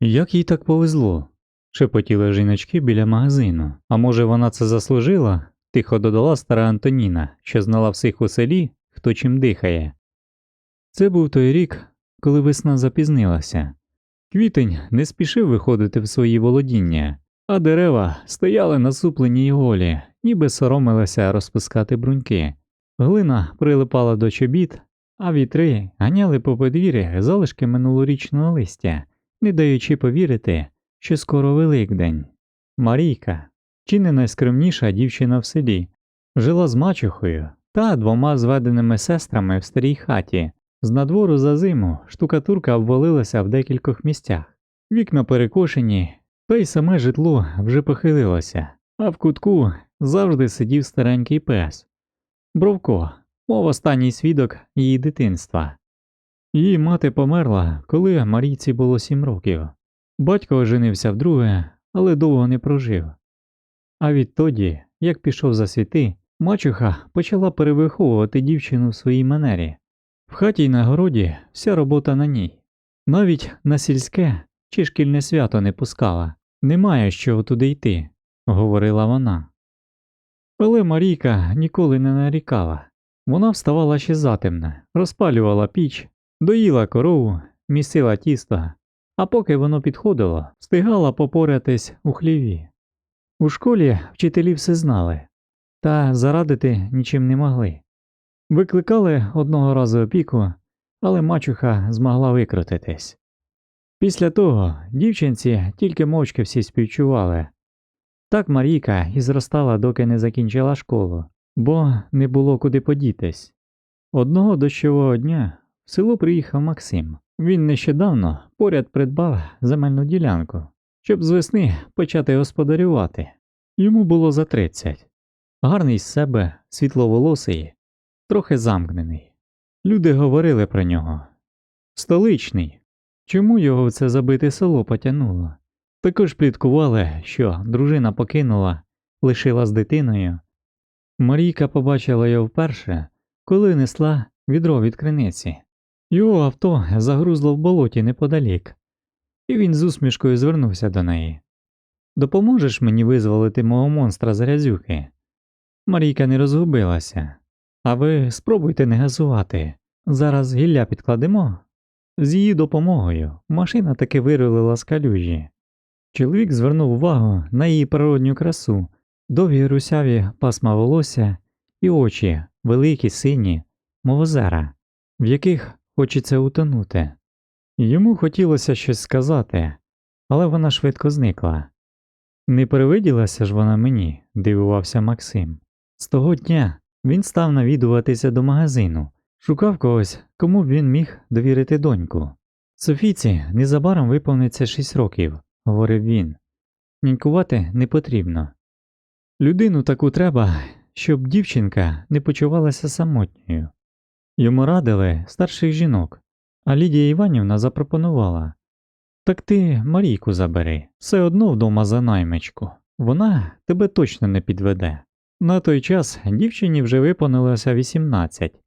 Як їй так повезло? шепотіли жіночки біля магазину. А може, вона це заслужила? тихо додала стара Антоніна, що знала всіх у селі, хто чим дихає. Це був той рік, коли весна запізнилася. Квітень не спішив виходити в свої володіння, а дерева стояли насуплені й голі, ніби соромилися розпускати бруньки. Глина прилипала до чобіт, а вітри ганяли по подвір'ї залишки минулорічного листя, не даючи повірити, що скоро Великдень. Марійка, чи не найскромніша дівчина в селі, жила з мачухою та двома зведеними сестрами в старій хаті. З надвору за зиму штукатурка обвалилася в декількох місцях. Вікна перекошені, та й саме житло вже похилилося, а в кутку завжди сидів старенький пес. Бровко, мов останній свідок її дитинства. Її мати померла, коли Марійці було сім років. Батько оженився вдруге, але довго не прожив. А відтоді, як пішов за світи, мачуха почала перевиховувати дівчину в своїй манері. В хаті й на городі вся робота на ній. Навіть на сільське чи шкільне свято не пускала. Немає чого туди йти, говорила вона. Але Марійка ніколи не нарікала. Вона вставала ще затемне, розпалювала піч, доїла корову, місила тісто, а поки воно підходило, встигала попоратись у хліві. У школі вчителі все знали, та зарадити нічим не могли. Викликали одного разу опіку, але мачуха змогла викрутитись. Після того дівчинці тільки мовчки всі співчували. Так Марійка і зростала, доки не закінчила школу, бо не було куди подітись. Одного дощового дня село приїхав Максим. Він нещодавно поряд придбав земельну ділянку, щоб з весни почати господарювати. Йому було за 30. Гарний з себе, світловолосий, трохи замкнений. Люди говорили про нього. Столичний. Чому його в це забите село потягнуло? Також пліткували, що дружина покинула, лишила з дитиною. Марійка побачила його вперше, коли несла відро від криниці. Його авто загрузло в болоті неподалік, і він з усмішкою звернувся до неї. Допоможеш мені визволити мого монстра з грязюки? Марійка не розгубилася. А ви спробуйте не газувати. Зараз гілля підкладемо. З її допомогою машина таки вирулила з калюжі. Чоловік звернув увагу на її природню красу, довгі русяві пасма волосся і очі, великі, сині, мов озера, в яких хочеться утонути. Йому хотілося щось сказати, але вона швидко зникла. Не привиділася ж вона мені, дивувався Максим. З того дня він став навідуватися до магазину, шукав когось, кому б він міг довірити доньку. Софійці незабаром виповниться 6 років, говорив він. Нянькувати не потрібно. Людину таку треба, щоб дівчинка не почувалася самотньою. Йому радили старших жінок, а Лідія Іванівна запропонувала Так ти Марійку забери, все одно вдома за наймичку, вона тебе точно не підведе. На той час дівчині вже виповнилося 18.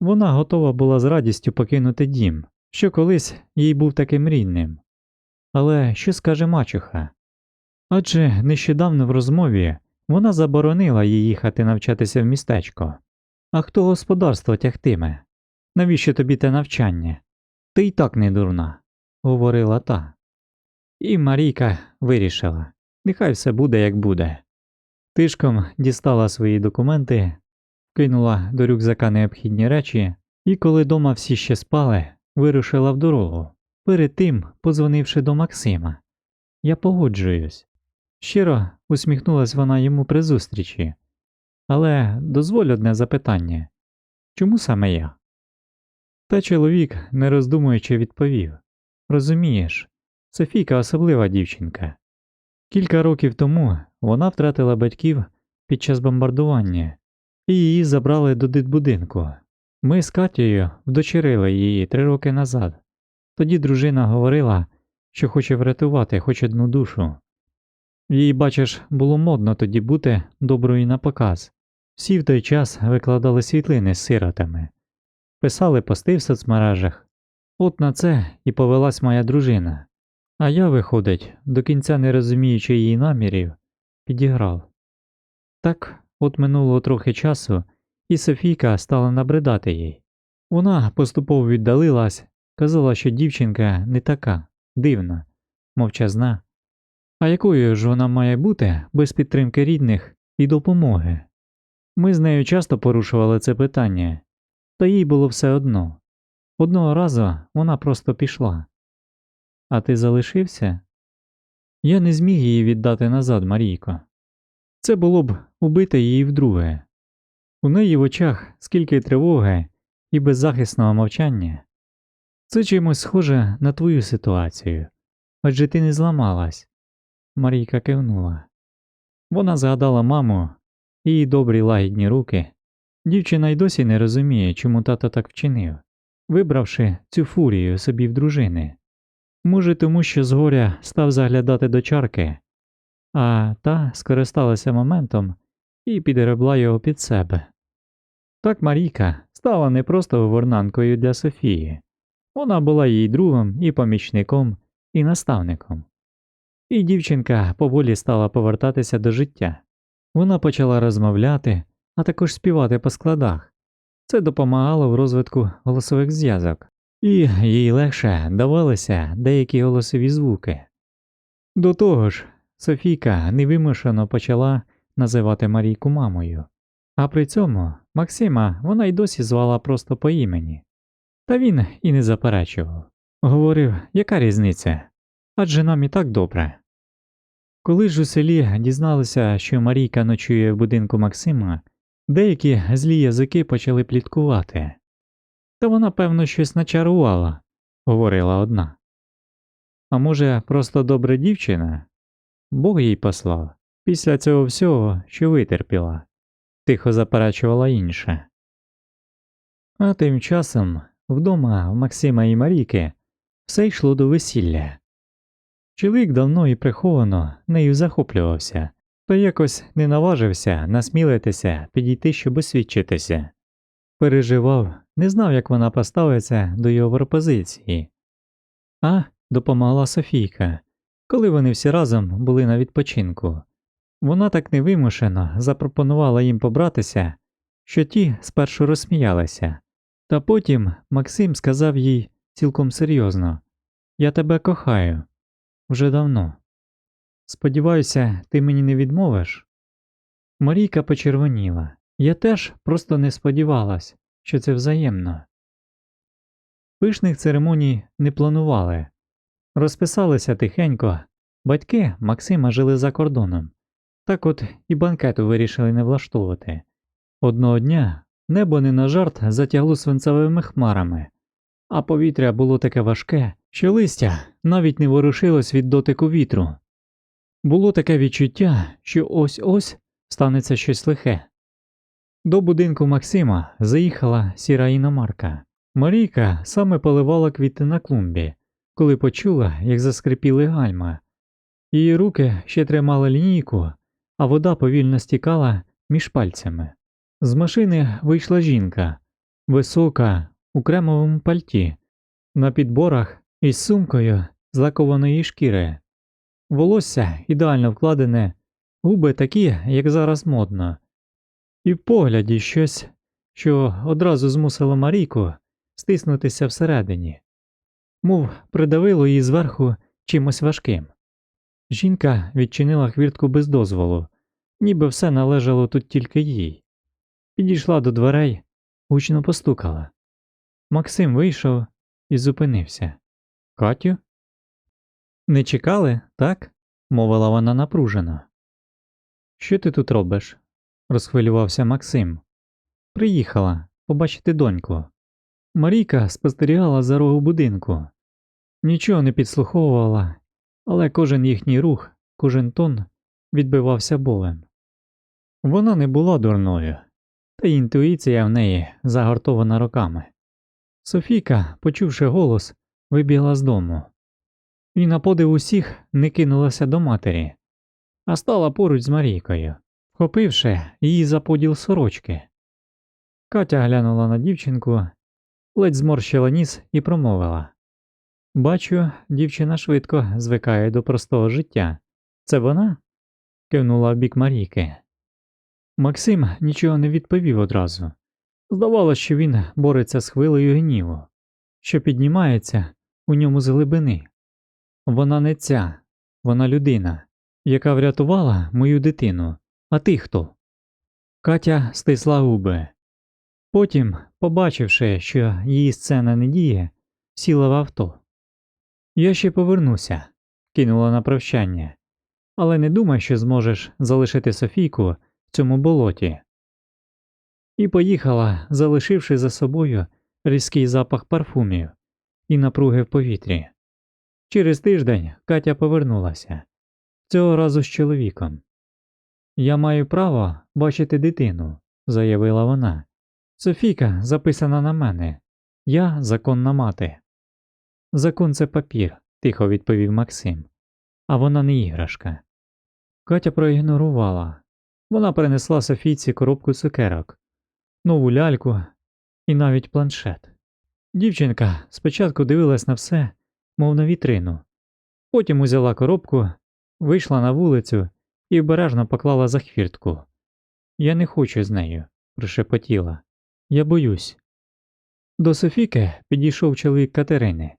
Вона готова була з радістю покинути дім, що колись їй був таким рідним. Але що скаже мачуха? Адже нещодавно в розмові вона заборонила їй їхати навчатися в містечко. А хто господарство тягтиме? Навіщо тобі те навчання? Ти й так не дурна, говорила та. І Марійка вирішила нехай все буде, як буде. Тишком дістала свої документи, кинула до рюкзака необхідні речі і, коли дома всі ще спали, вирушила в дорогу, перед тим позвонивши до Максима. Я погоджуюсь. Щиро усміхнулась вона йому при зустрічі. Але дозволь одне запитання чому саме я? Та чоловік, не роздумуючи, відповів Розумієш, Софійка особлива дівчинка. Кілька років тому вона втратила батьків під час бомбардування, і її забрали до дитбудинку. Ми з Катєю вдочерили її три роки назад. Тоді дружина говорила, що хоче врятувати хоч одну душу. Їй, бачиш, було модно тоді бути доброю на показ. Всі в той час викладали світлини з сиротами, писали пости в соцмережах. От на це і повелась моя дружина. А я, виходить, до кінця не розуміючи її намірів, підіграв. Так, от минуло трохи часу, і Софійка стала набридати їй. Вона поступово віддалилась, казала, що дівчинка не така, дивна, мовчазна. А якою ж вона має бути без підтримки рідних і допомоги? Ми з нею часто порушували це питання, та їй було все одно. Одного разу вона просто пішла. А ти залишився? Я не зміг її віддати назад, Марійко. Це було б убити її вдруге. У неї в очах скільки тривоги і беззахисного мовчання. Це чимось схоже на твою ситуацію, адже ти не зламалась. Марійка кивнула. Вона згадала маму, її добрі лагідні руки. Дівчина й досі не розуміє, чому тато так вчинив, вибравши цю фурію собі в дружини. Може, тому що згоря став заглядати до чарки, а та скористалася моментом і підгребла його під себе. Так Марійка стала не просто гувернанткою для Софії, вона була її другом і помічником, і наставником. І дівчинка поволі стала повертатися до життя. Вона почала розмовляти, а також співати по складах. Це допомагало в розвитку голосових зв'язок, і їй легше давалися деякі голосові звуки. До того ж, Софійка невимушено почала називати Марійку мамою, а при цьому Максима вона й досі звала просто по імені. Та він і не заперечував. Говорив, яка різниця? Адже нам і так добре. Коли ж у селі дізналися, що Марійка ночує в будинку Максима, деякі злі язики почали пліткувати. Та вона, певно, щось начарувала, говорила одна. А може, просто добра дівчина? Бог їй послав після цього всього, що витерпіла, тихо заперечувала інша. А тим часом вдома в Максима і Марійки все йшло до весілля. Чоловік давно і приховано нею захоплювався, та якось не наважився насмілитися підійти, щоб освідчитися. Переживав, не знав, як вона поставиться до його пропозиції. А допомогла Софійка, коли вони всі разом були на відпочинку. Вона так невимушено запропонувала їм побратися, що ті спершу розсміялися, та потім Максим сказав їй цілком серйозно Я тебе кохаю вже давно. Сподіваюся, ти мені не відмовиш. Марійка почервоніла. Я теж просто не сподівалась, що це взаємно. Пишних церемоній не планували. Розписалися тихенько. Батьки Максима жили за кордоном. Так от і банкету вирішили не влаштовувати. Одного дня небо не на жарт затягло свинцевими хмарами, а повітря було таке важке, що листя навіть не ворушилось від дотику вітру. Було таке відчуття, що ось ось станеться щось лихе. До будинку Максима заїхала сіра іномарка. Марійка саме поливала квіти на клумбі, коли почула, як заскрипіли гальма. Її руки ще тримали лінійку, а вода повільно стікала між пальцями. З машини вийшла жінка, висока, у кремовому пальті, на підборах із сумкою з лакованої шкіри. Волосся ідеально вкладене, губи такі, як зараз модно, і в погляді щось, що одразу змусило Марійку стиснутися всередині, мов придавило її зверху чимось важким. Жінка відчинила хвіртку без дозволу, ніби все належало тут тільки їй. Підійшла до дверей, гучно постукала. Максим вийшов і зупинився. Катю? Не чекали, так? мовила вона напружено. Що ти тут робиш? розхвилювався Максим. Приїхала побачити доньку. Марійка спостерігала за рогу будинку, нічого не підслуховувала, але кожен їхній рух, кожен тон відбивався болем. Вона не була дурною, та інтуїція в неї загортована роками. Софійка, почувши голос, вибігла з дому і на подив усіх не кинулася до матері, а стала поруч з Марійкою, вхопивши її за поділ сорочки. Катя глянула на дівчинку, ледь зморщила ніс і промовила Бачу, дівчина швидко звикає до простого життя. Це вона? кивнула в бік Марійки. Максим нічого не відповів одразу. Здавалося, що він бореться з хвилею гніву, що піднімається у ньому з глибини. Вона не ця, вона людина, яка врятувала мою дитину. А ти хто? Катя стисла губи. Потім, побачивши, що її сцена не діє, сіла в авто. Я ще повернуся, кинула на прощання, але не думай, що зможеш залишити Софійку в цьому болоті. І поїхала, залишивши за собою різкий запах парфумів і напруги в повітрі. Через тиждень Катя повернулася, цього разу з чоловіком. Я маю право бачити дитину, заявила вона. Софійка записана на мене. Я законна мати. Закон це папір, тихо відповів Максим, а вона не іграшка. Катя проігнорувала. Вона принесла Софійці коробку цукерок, нову ляльку і навіть планшет. Дівчинка спочатку дивилась на все, мов на вітрину, потім узяла коробку, вийшла на вулицю і обережно поклала за хвіртку. Я не хочу з нею, прошепотіла. Я боюсь. До Софіки підійшов чоловік Катерини,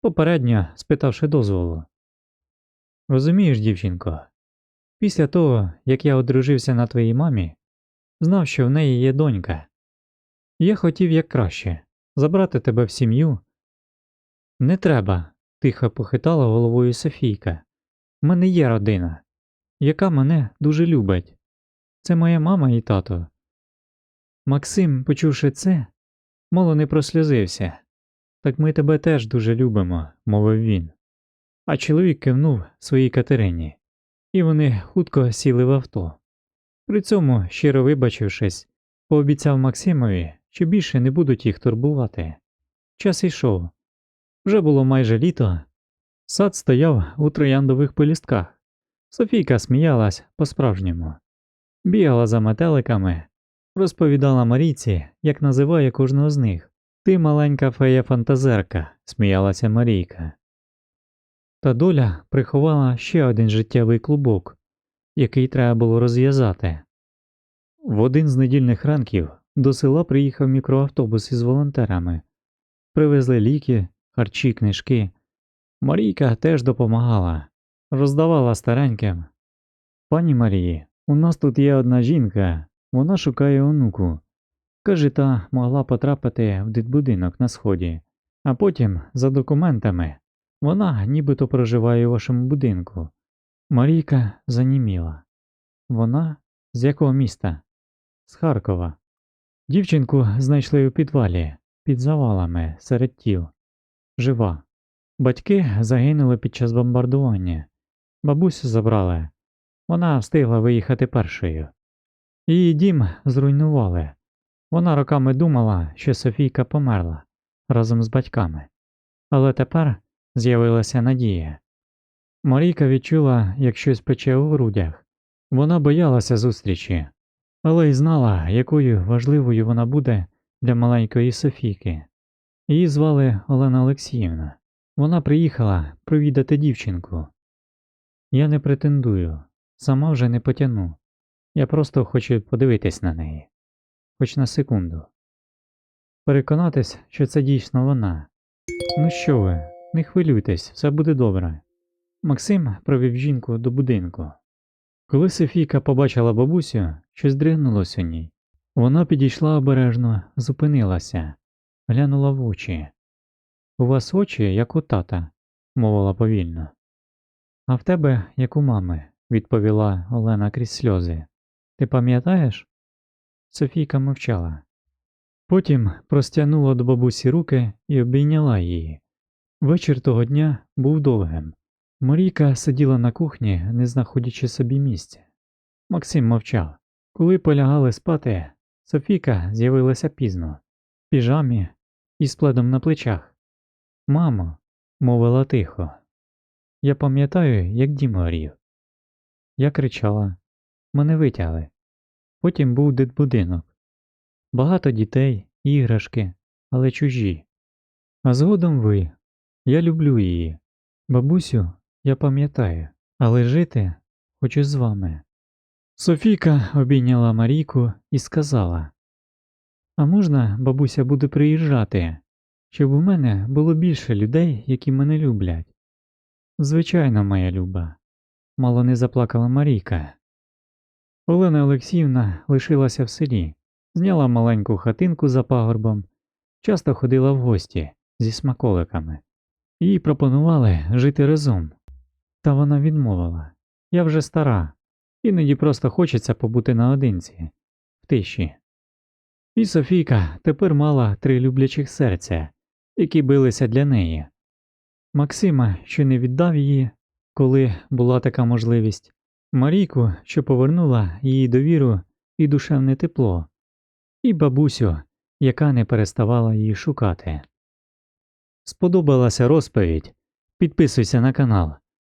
попередньо спитавши дозволу. Розумієш, дівчинко, після того, як я одружився на твоїй мамі, знав, що в неї є донька. Я хотів як краще забрати тебе в сім'ю. Не треба, тихо похитала головою Софійка. В мене є родина, яка мене дуже любить. Це моя мама і тато. Максим, почувши це, мало не просльозився. Так ми тебе теж дуже любимо, мовив він. А чоловік кивнув своїй Катерині, і вони хутко сіли в авто. При цьому, щиро вибачившись, пообіцяв Максимові, що більше не будуть їх турбувати. Час йшов. Вже було майже літо. Сад стояв у трояндових полістках. Софійка сміялась по-справжньому, бігала за метеликами, розповідала Марійці, як називає кожного з них. Ти маленька фея фантазерка, сміялася Марійка. Та доля приховала ще один життєвий клубок, який треба було розв'язати. В один з недільних ранків до села приїхав мікроавтобус із волонтерами, привезли ліки, харчі, книжки. Марійка теж допомагала, роздавала стареньким. Пані Марії, у нас тут є одна жінка, вона шукає онуку. Каже, та могла потрапити в дитбудинок на сході, а потім, за документами, вона нібито проживає у вашому будинку. Марійка заніміла. Вона з якого міста? З Харкова. Дівчинку знайшли у підвалі, під завалами, серед тіл. Жива. Батьки загинули під час бомбардування. Бабусю забрали. Вона встигла виїхати першою. Її дім зруйнували. Вона роками думала, що Софійка померла разом з батьками, але тепер з'явилася надія. Марійка відчула, як щось пече у грудях. Вона боялася зустрічі, але й знала, якою важливою вона буде для маленької Софійки. Її звали Олена Олексіївна. Вона приїхала провідати дівчинку. Я не претендую, сама вже не потяну. Я просто хочу подивитись на неї, хоч на секунду. Переконатись, що це дійсно вона. Ну що ви, не хвилюйтесь, все буде добре. Максим провів жінку до будинку. Коли Софійка побачила бабусю, щось дригнулося у ній. Вона підійшла обережно, зупинилася, глянула в очі. У вас очі, як у тата, мовила повільно. А в тебе, як у мами, відповіла Олена крізь сльози. Ти пам'ятаєш? Софійка мовчала. Потім простягнула до бабусі руки і обійняла її. Вечір того дня був довгим. Марійка сиділа на кухні, не знаходячи собі місця. Максим мовчав. Коли полягали спати, Софійка з'явилася пізно, в піжамі і з пледом на плечах. Мамо, мовила тихо. Я пам'ятаю, як дім горів. Я кричала, мене витягли. Потім був дитбудинок. Багато дітей, іграшки, але чужі. А згодом ви. Я люблю її. Бабусю, я пам'ятаю, але жити хочу з вами. Софійка обійняла Марійку і сказала А можна, бабуся, буде приїжджати, щоб у мене було більше людей, які мене люблять. Звичайно, моя люба, мало не заплакала Марійка. Олена Олексіївна лишилася в селі, зняла маленьку хатинку за пагорбом, часто ходила в гості зі смаколиками. Їй пропонували жити разом. Та вона відмовила Я вже стара, іноді просто хочеться побути наодинці, в тиші. І Софійка тепер мала три люблячих серця, які билися для неї. Максима, що не віддав її, коли була така можливість, Марійку, що повернула її довіру і душевне тепло, і бабусю, яка не переставала її шукати. Сподобалася розповідь? Підписуйся на канал,